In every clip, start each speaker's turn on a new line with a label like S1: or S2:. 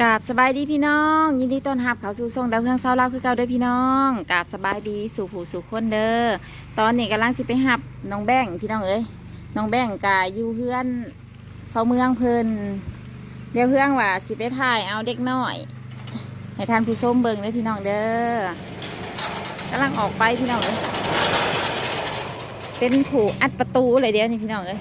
S1: กราบสบายดีพี่น้อง ยินดีต้อนรับเขาสู่ช่องดาวเครื่องเศร้าเล่าคือเก่าด้อพี่น้องกราบสบายดีสู่ผู้สู่คนเด้อตอนนี้กำลังสิไปหับน้องแบงพี่น้องเอ้ยน้องแบงกาอยู่เพื่อนเสาเมืองเพิ่นเดี๋ยวเพื่อนว่าสิไปถ่ายเอาเด็กน้อย ให้ท่านผู้ชมเบิ่งเด้อพี่น้องเด้อกำลังออกไปพี่น้องเอ้ยเป็นผูอัดประตูเลยเดียวนี่พี่น้องเอ้ย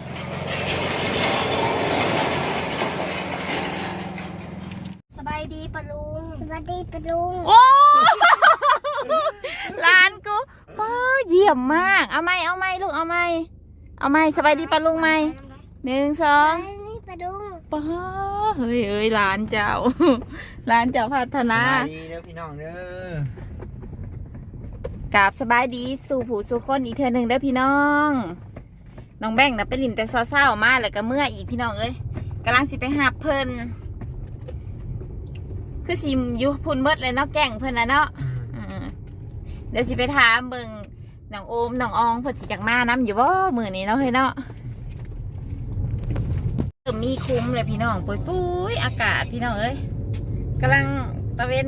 S2: สบายดี ปะลุงสบายดีปะลุง
S1: โอ้ร้านกูป้าเยี่ยมมาก เอาไหมเอาไหมลูกเอาไหมเอาไหมสบายดีปะลุงไหมหนึ่งสอง
S2: สบายดีปะลุง
S1: ป้าเฮ้ยเอ้ยร้านเจ้าร้านเจ้าพัฒนา
S3: สบายดีเด้อพี่น้องเด้อก
S1: ราบสบายดีสู่ผู้สู่คนอีกเทือหนึ่งเด้อพี่น้องน้องแบงค์นะไปลินแต่เศร้าๆมาแล้วก็เมื่ออีกพี่น้องเอ้ยกำลังสิไปหาเพิ่น คือสิอยู่พุ่นเบิดเลยเนาะแก่งเพิ่นนะเนาะอืมเดี๋ยวสิไปถามเบิ่งน้องโอมน้องอองเพิ่นสิจักมาน้ำอยู่บ่มื้อนี้เนาะเฮ้ยเนาะเริ่มมีคุ้มเลยพี่น้องปุยปุยๆอากาศพี่น้องเอ้ยกำลังตะเวน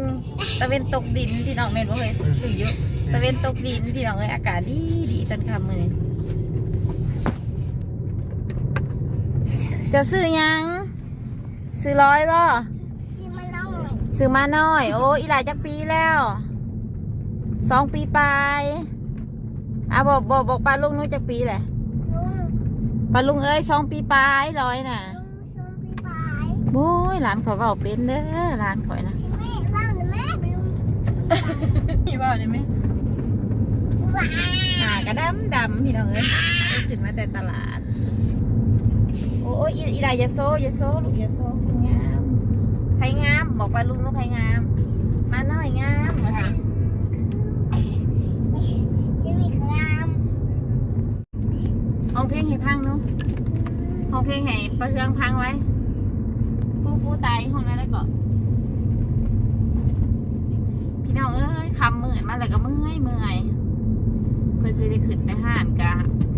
S1: ตะเวนตกดินพี่น้องแม่นบ่เฮ้ยถึงอยู่ตะเวนตกดินพี่น้องเอ้ยอากาศดีดีตอนค่ำมื้อนี้เจะซื้อหยังซื้อร้อยบ่
S2: ซื้อ
S1: มาหน่อย โอ้อีหลายจักปีแล้วสองปีปลายอะบอกบอกบอกปลาลุงนู้นจักปีแหละ
S2: ลุง
S1: ปลาลุงเอ้ยสองปีปลายร้อยน่ะ
S2: ลุงชมพี่ปาย
S1: โอ้ยหลานขอยเบาเป็นเด้อหลานขอยนะ
S2: ใช่ไหมเล่าหน่อยแม่ปะลุง
S1: พี่เบาได้ไหม
S2: ว้า
S1: หากระดำดำพี่น้องเอ้ยขึ้นมาแต่ตลาด โอ้ยอีอีหลายอยาโซอยาโซลูกอยาโซไผงาม ไผงาม บอกปลาลุงนู้นไผงาม มาหน่อยงามมาสิ
S2: ชีวิตกราม
S1: ห้องเพลงให้พังเนาะห้องเพลงให้ประเทืองพังไว้ ปูปูตายห้องนั้นได้ก่อนพี่น้องเอ้ยคำเหมือนมาแล้วก็เมื่อยเมื่อยเพื่อจะได้ขึ้นไปห้านกะ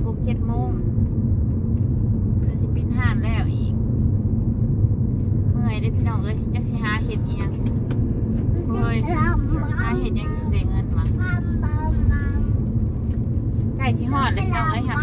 S1: หกเจ็ดโมงเพื่อสิปิดห้านแล้วอีกเมื่ อยได้อพี่น้องเอ้ยจักสิหาเห็ดอีหยังเฮ้ย
S2: ลำ
S1: หาเห็ดหยังสิได้เงินมา
S2: บัมบัมบัม
S1: ใกล้สิฮอดเลยพี่น้องเอ้ยหับมา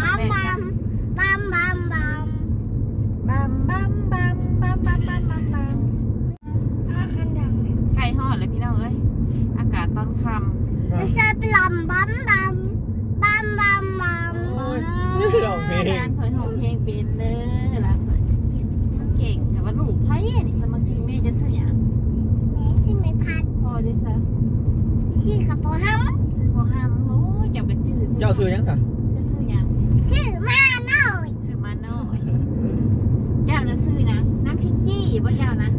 S1: แบ่
S2: เจ้า
S3: ซื้อยังสะ
S1: เจะซื้อหยัง
S2: ชื่อมาหน่อย
S1: ซื้อมาน้อยเจ้าน่ะซื้อนะน้ำพริกกี้บ่เจ้านะ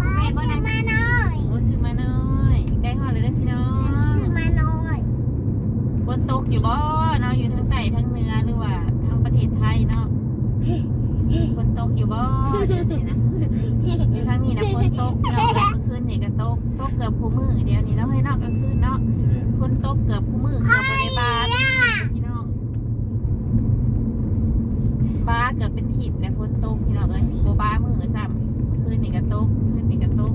S2: พ่อซื้อมาหน่อย
S1: โอ้ซื้อมาน้อยใกล้ฮอดเลยเด้อพี่น้อง
S2: ซื้อมาหน่อย
S1: ฝนตกอยู่บ่เนาะอยู่ทั้งใต้ทั้งเหนือหรือว่าทั้งประเทศไทยเนาะฝนตกอยู่บ่เดี๋ยวนี้นะอยู่ทางนี้นะฝนตกเราเมื่อคืนนี่ก็ตกตกเกือบคู่มือเดียวนี้เนาะให้นอกกลางคืนเนาะฝนตกเกือบคู่มือเกือบบ่ได้บานพี่น้อง บ้าเกือบเป็นถิบแต่ฝนตกพี่น้องเอ้ยโบบ้ามือซ้ำคืนนี่ก็ตกคืนนี่ก็ตก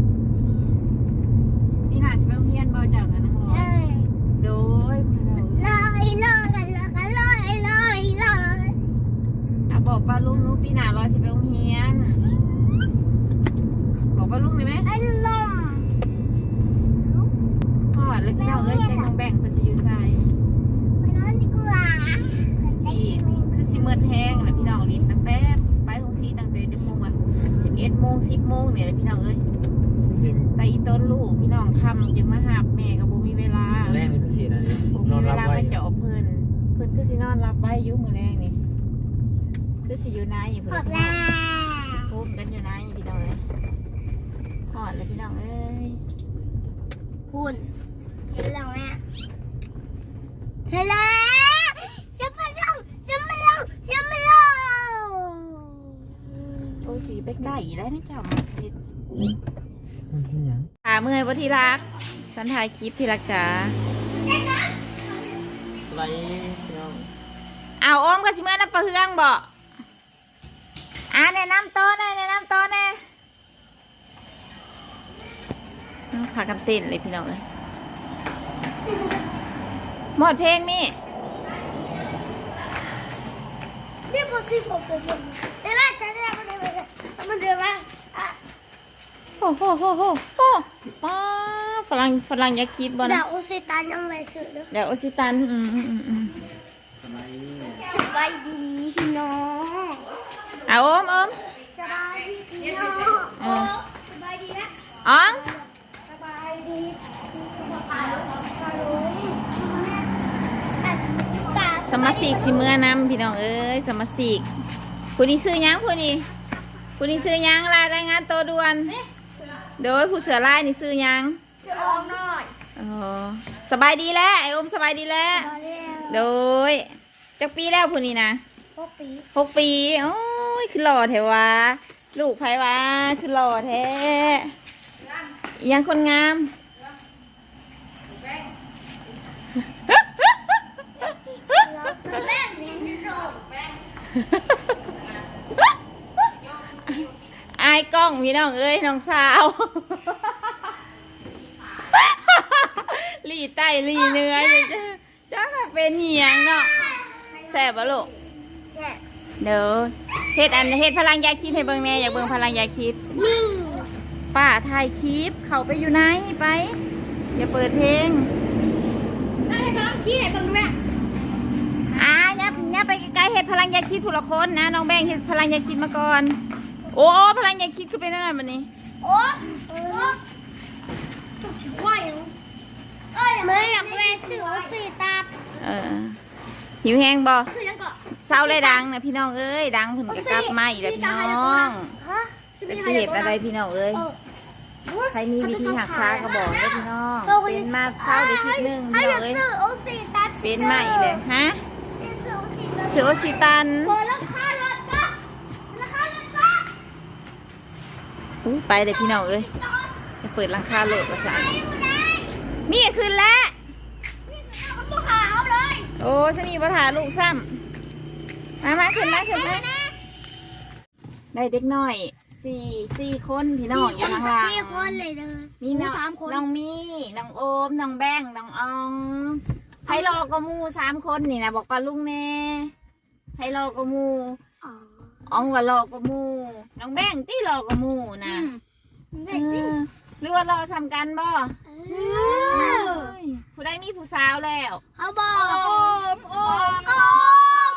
S1: พี่หน่าสิไปโรงเรียนบ่เจ้านะน้องรอโดยพี่น้อง
S2: เลยลยเลยลยเลยเลย
S1: อะบอกป้าลุงนู้ปีหน้ารอสิไปโรงเรียน บอกป้าลุงได้ไหม
S2: ไอ้ลม
S1: พ่อแล้วพี่น้องเอ้ยใจน้องแบ่งเพิ่นสิอยู่ไส
S2: ไปนอนดีกว่า
S1: สิคือสิเมิดแห้งแหละพี่น้องนี่ตั้งแต่ไปโรงซีตั้งแต่จักโมงวะ11โมง10โมงเนี่ยแหละพี่น้องเอ้ย
S3: สิม
S1: แต่อีต้นลูกพี่น้องค่ำยังมาหาแม่ก็บ่มีเวลา
S3: แรกนี่คือสีนั่นนี่
S1: บ่
S3: น
S1: มี
S3: อน
S1: เว
S3: รับ
S1: ลา
S3: ไว้
S1: มาเจาะเพิ่นเพิ่นคือสินอนรับ ไว้อยู่มื้อแรงนี่คือสิอยู่นาอยู่
S2: ข
S1: เพิ่
S2: อนบแล้ว
S1: โคมกันอยู่นาอยู่พี่น้องเอ้ยฮอดแล้วพี่น้องเอ้ย
S2: คุณเห็นแล้วแม่เห็นแล้วจะมาลงจะมาลงจะมาลง
S1: โอ้ยสีเป็กได้อีแล้วนะเจ้า
S3: มันเป็นหยัง
S1: ขาเมื่อยบ่ที่รักฉันถ่ายคลิปที่รักจ๋า
S3: ไรพี่น้อง
S1: เอาอ้อมกับสิเมื่อน้ำปลาเฮืองบ่อ่าแนะนำตัวแน่แนะนำตัวแน่อ้าวพากันเต้นเลยพี่น้องเอ้ยหมดเพลงนี่
S2: นี่พอสิผมผมผมเดี๋ยวนะจะได้มันเดี๋ยวมันเดี๋ยวมาอะ
S1: โอ้โหโหโหโหป้าฝรั่งฝรั่งอย่าคิดบ่
S2: เดี๋ย
S1: นะ
S2: วโอเซตันยังไม่ซื้อเลย
S1: เดี๋ยวโอซิตัน อืมอืมอืมอืม
S3: สบายดี
S2: สบายดีพี่น้อง
S1: อะโอมโอม
S2: สบายดีพี่น้องโอ้สบายดีนะ
S1: อ๋อง
S2: สบายดีสบายดีแต่ฉันตา
S1: สมาชิกสิเมื่อนำพี่น้องเอ้ยสมาชิกผู้นี้ซื้อหยังผู้นี้ผู้นี้ซื้อหยังรายรายงานตัวด่วนโดยผู้เสือลายนี่ซื้อหยัง
S2: จะออกหน่อย
S1: อ๋อสบายดีแล้วไอโอมสบายดีแล้ว
S2: มาแล้ว
S1: โดย จักปีแล้วผู้นี้นะ
S2: พวกปี
S1: หกปีโอ้ยคือหล่อแท้วะลูกไผวะคือหล่อแท้อิหยังคนงาม
S2: แล้วเป็นแม่เลี้ยงที่สุด
S1: อายกล้องพี่น้องเอ้ยน้องสาวหลีไตหลีเนื้ออยู่จ้ะจ้าเป็นเหียงเนาะ แซ่บปะลูก
S2: แย่
S1: เดี๋ยวเฮ็ดอันเฮ็ดพลังยาคิดให้เบิ่งแม่อยากเบิ่งพลังยาคิด
S2: นี่
S1: ป้าถ่ายคลิปเขาไปอยู่ไหนไป อย่าเปิดเพลง
S2: ได้พลังขี้ไหนบ้างแม่
S1: อ่าเนี่ยเนี่ยไปใกล้ๆเฮ็ดพลังยาคิดผู้ละคนนะน้องแบงค์เฮ็ดพลังยาคิดมาก่อน โอ้พลังยาคิดคือเป็นอะไรมันนี้
S2: โอ้โอ้จุกชิว่าอยู่เอ้ยไม่อยากแม่ซื้อเอาสีตา
S1: เออ หิวแห้งบ่
S2: ซื้อยังก่อน
S1: เศร้าเลยดังนะพี่น้องเอ้ยดังเพิ่นก็กลับมาอีกแล้วพี่น้อง
S2: ฮะ
S1: เป็นสิเหตุอะไรพี่น้องเอ้ยใครมีวิธีหักษาก็บอกเด้อพี่น้องเป็นมาเศร้าได้ทีนึง
S2: ให้
S1: พี่
S2: อ
S1: น้อง
S2: ยาก
S1: เอ้ย
S2: ซื้อเอาสีตา
S1: เป็นมาอีกเลยฮะ
S2: ซื้อเอาสีตา
S1: เสือโอซิตัน
S2: พอราคารถก็ราคารถก็
S1: อุ๊ยไปเลยพี่น้องเอ้ยจะเปิดราคาโหลดประสานมีขึ้นแล้ว
S2: มันบุกหาเอาเลย
S1: โอ้ฉันมีปัญหาลูกซ้ำมามาขึ้นมาขึ้นมาได้เด็กน้อยสี่สี่คนพี่น้องอยู่ข้างล่าง
S2: สี่คนเลยเด้อ
S1: มีน้อง
S2: สามคน
S1: น้องมีน้องโอมน้องแบงค์น้องอองไพรอก็หมูสามคนนี่นะบอกปลาลุงแน่ไพรอก็หมู
S2: อ๋อ
S1: อองว่ารอก็หมูน้องแบงค์ที่รอก็หมูนะ
S2: เด็ก
S1: เอ
S2: ดิ
S1: อหรือว่ารอสำกันบ่
S2: เออ
S1: ผู้ได้มีผู้สาวแล้ว
S2: เขาบอกโอมโอมโอม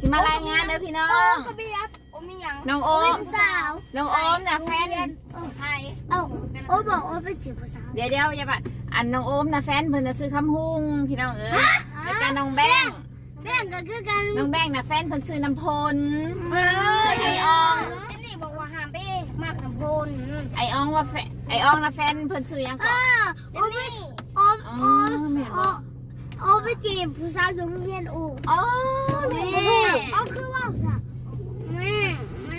S1: สิมารายงานเด้อพี่น้อ
S2: โอม
S1: ง
S2: ก็มีรับโอมมีหยัง
S1: น้องโอม
S2: สาว
S1: น้องโอมนะแฟน
S2: เออใครเอ้าโอมบอกโอมเป็นจีบผู้สาว
S1: เดี๋ยวเดี๋ยวอย่าไปอันน้องโอมนะแฟนเพิ่นจะซื้อคำฮุงพี่น้องเอ้ยแล้วก็น้องแบงค์
S2: แม่งก็คือกัน
S1: น้องแบงค์นะแฟนเพิ่นซื้อน้ำพล
S2: เออ
S1: ไอ้ออง
S2: เจนนี่บอกว่าห้ามไปมากน้ำพล
S1: ไออองว่าแฟน ไออองนะแฟนเพิ่นซื้อหยัง
S2: เอ
S1: ก่อน
S2: อโอมไม่โอม
S1: อ๋อ
S2: โอม
S1: แม่น
S2: โอ
S1: บ่
S2: มโอมไปจีบผู้สาวอยู่โรงเรียนโอม
S1: อ๋อ
S2: แม่
S1: แม่
S2: เอาคือว่าสะแม่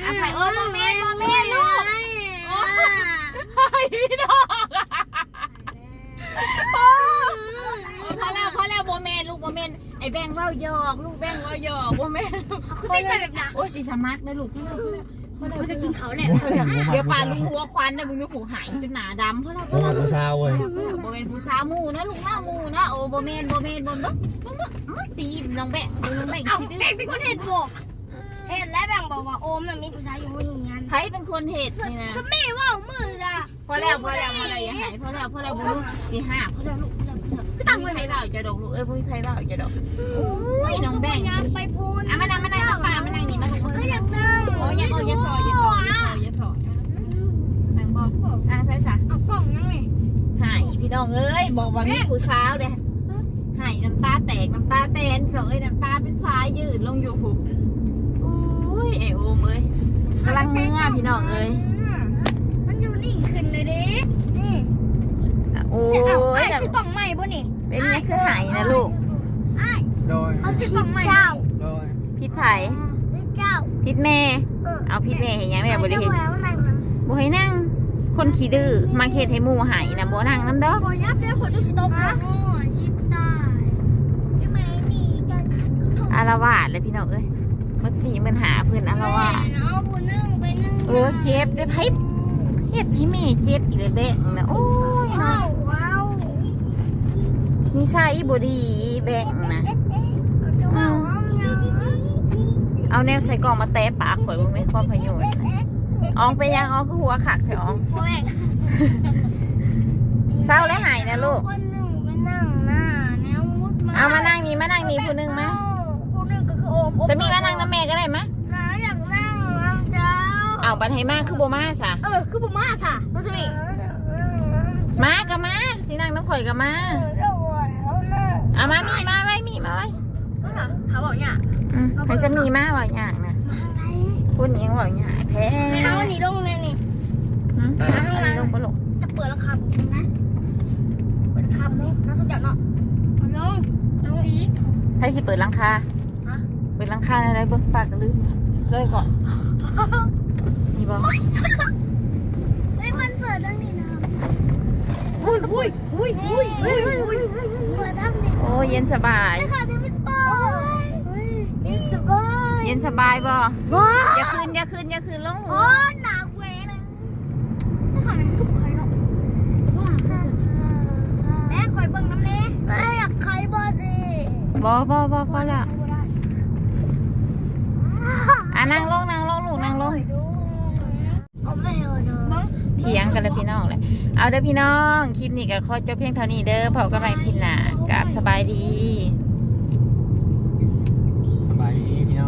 S1: อะไปโอ้โมเมนต์โมเมนต์ลูก
S2: โอ้
S1: เฮ้ยพี่น้องพอแล้วพอแล้วโมเมนต์ลูกโมเมนต์ไอแบงค์เว่าหยอก ลูกแบงค์เว่าหยอกโมเมนต์
S2: คือติดไปแบบนั้น
S1: โอ้ยสิสมัครนะลูก พอแล้วพอแล้วพอ
S2: มัน
S1: แล้
S2: จะ
S1: ว
S2: กินเขาแหละ
S1: เดี๋ยวป่าลุงหัวควันนะมึงดูหูหายจนหนาดำพอแล้วพ
S3: บ่
S1: อ
S3: มา
S1: แล้ว
S3: ผู้สาวเว้ย
S1: โมเมนต์ผู้สาวหมูนะลูกหน้าหมูนะโอ้โมเมนต์โมเมนต์โมเมนต์มึงมึงมึงตีน้องแบงค์น้องแบงค์
S2: เอา
S1: คิดดื้
S2: แบ่ง
S1: อ
S2: เป็นคนเห็นบอกเห็นแล้วแบ่งบอกว่าโอมน่ะมีผู้ชายอยู่ห้องงาน
S1: ไผเป็นคนเหตุนี่นะ
S2: สมัยว่ามือละ
S1: พอแล้วพอแล้วพอแล้วอย่าหายพอแล้วพอแล้วบุลูกสี่ห้าพอแล้วลูกพอแล้วพอแล้วคือตั้งไว้ไผเล่าจะดอกลูกเอ้ยบุ้ยไผเล่าจะดอกโอ้ยน้องแบงค์
S2: ยางไปพูน
S1: อะมานั่งมานั่งป้ามานั่งนี่มาทุกคน
S2: ก็อยากนั่ง
S1: โอ้ยอย่าเอาอย่าสอยอย่าสอยอย่าสอยอย่าสอยนั่งบอกนั่งใส่ซะ
S2: เอากล่องยังไง
S1: หายพี่น้องเอ้ยบอกว่ามีผู้สาวเด้หายน้ำตาแตกน้ำตาแตนพี่น้องเอ้ยน้ำตาเป็นสายยืดลงอยู่หูอุ้ยไอโอมเอ้ยกำลังเมื่อพี่น้องเอ้ย
S2: มันอยู่นี่ขึ้นเลยดินี่
S1: โอ้
S2: ไอ้
S1: ย
S2: ซื้อกล่องใหม่ป่นี่
S1: เป็นไงคือหายนะลูก
S3: โดย
S2: เขาซื้อกล่องใหม่เจ้า
S3: โดย
S1: พิษไผ่พิษ
S2: เจ้า
S1: พิษแม่
S2: เออ
S1: เอาพิษแม่เห็นยังแม่บริเห็น
S2: แล้วนั่งนะ
S1: บ่ให้นั่ง คนขี้ดื้อมาเฮ็ดให้หมู่หายนะบ่นั่งน้ำเด้อ
S2: ขอยับแล้วขอจุดสิตกนะโอ้ชิบตายยังไม่มีกัน
S1: อารวาสเลยพี่น้องเอ้ยมันสีมันหาเพิ่นอารวาส
S2: เอาบุญนึ่งไปนึ่ง
S1: เออเจ็บเด้อไผเฮ็ดให้แม่เจ็บอีกแล้วแบ่งนะโอ้ย
S2: ว้า
S1: เนาะ
S2: วว้าว
S1: นิสัยบ่ดีแบ่งนะ
S2: จะ
S1: เอาแนวใส่กล่องมาแตะปากข่อยบ่แม่นความประโยชน์นะอองไปยังอองคือหัวขักเถอะออง
S2: พ่อแม่
S1: เศร้าและหายนะลูก
S2: คนหนึ่งไปนั่งหน้าแนวมุดมา
S1: เอามานั่งนี่มานั่งนี่ผู้หนึงมา
S2: ผู้หนึ่งก็คือโอม
S1: จะมีมานั่งน้ำแม่ก็ได้มะ
S2: น้าอยากนั่งน้ำเจ้า
S1: เอาบัดให้มาคือบ่มาซะ
S2: เออคือผมมาค่ะน้องสมี
S1: มาก็มาสินั่งน้ำข่อยก็มา
S2: เจ้าหัวแล้วนะ
S1: เอามามีมาไว้มีมาไว้
S2: เขาบอกเนี่ย
S1: อืมให้จะมีมากกว่าอย่างนะ
S2: มาอะไร
S1: พูดยังว่าอย่างแพ้
S2: ไม่เอาหนีลงเลยนี่
S1: อืมอันนี้ลงบ่ลง
S2: จะเปิดราคาผมนะเปิดราคาผมน้าสนใจเนาะมาลงลงอีก
S1: ให้สิเปิดลังคาเปิดลังคาอะไรเบิ่งปากก็ลืมเลยก่อนนี่บ่
S2: เฮ้ยมันเปิดตั้งนี่นะอุ้ยอุ้ยอุ้ยอุ้ยอุ้ยอุ้ยเปิดตั้งนี่
S1: โอ้เย็นสบาย
S2: เย็นสบาย
S1: เย็นสบายบ่
S2: ว้า
S1: อย่าคืนอย่าคืนอย่าคืนลงหั
S2: โอ้
S1: ว
S2: หนาวเว้ยเลยราคามันก็บอกใครเนาะว่าแม่คอยเบิ่งน้ำเน่แม่อยากใครบ้างดิ
S1: บ่บ่บ่พอแล้วอะนั่งลงนั่งลงลูกนั่งลง
S2: เอาไม่เอาเนาะ
S1: เถียงกันเลยพี่น้องเลยเอาเด้อพี่น้องคลิปนี้ก็ขอจบเพียงเท่านี้เด้อพบกันใหม่คลิปหน้ากับสบายดี